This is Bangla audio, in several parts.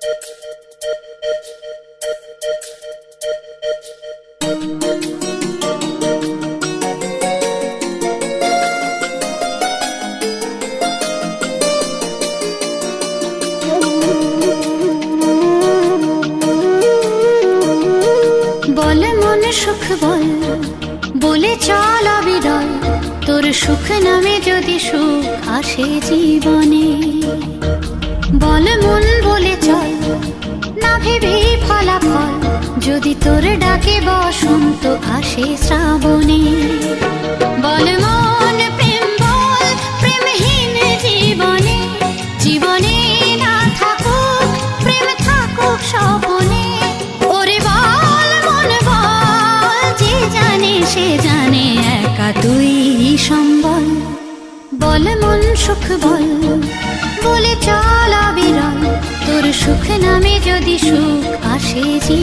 বল মন সুখ বল বলে চল অবিরল। তোর সুখ নামে যদি সুখ আসে জীবনে। বল মন বলে চল, না ভেবে ফলাফল। যদি তোর ডাকে বসন্ত আসে শ্রাবণে। বল মন, প্রেম বল, প্রেমহীন জীবনে। জীবনে না থাকুক, প্রেম থাকুক স্বপনে। ওরে বল মন বল, যে জানে সে জানে, একা তুই সম্বল। বল মন সুখ বল বলে চল বিরাম তোর সুখ নামে যদি সুখ আসে জীবনে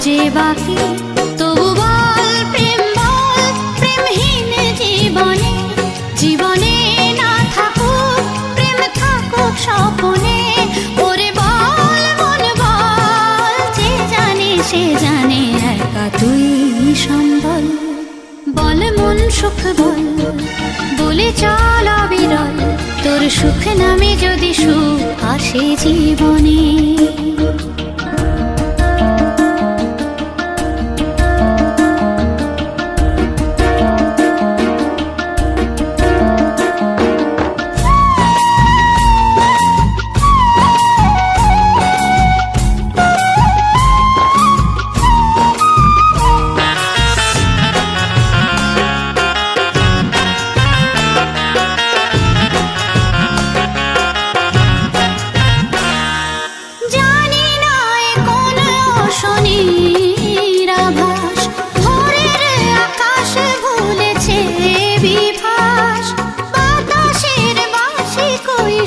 যে বাকি, তবু বল প্রেম বল, প্রেমহীন জীবনে। জীবনে না থাকুক, প্রেম থাকুক স্বপনে। ওরে বল, মন বল, যে জানে সে জানে, একা তুই সম্বল। বল মন সুখ বল, বলে চল অবিরল। তোর সুখ নামে যদি সুখ আসে জীবনে।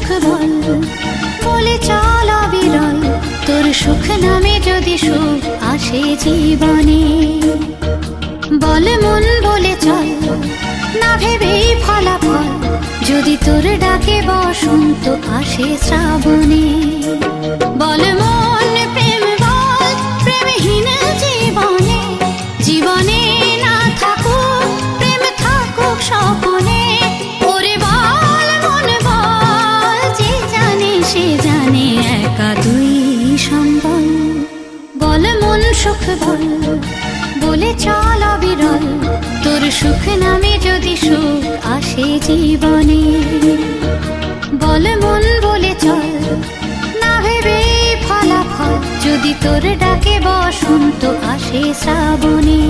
সুখ বল বলে চল অবিরল, তোর সুখ নামে যদি সুখ আসে জীবনে। বল মন বলে চল, না ভেবেই ফলাফল, যদি তোর ডাকে বসন্ত আসে শ্রাবণে। সুখ বল বলে চল অবিরল। তোর সুখ নামে যদি সুখ আসে জীবনে, বল মন বলে চল, না ভেবে ফলাফল। যদি তোর ডাকে বসন্ত আসে শ্রাবণী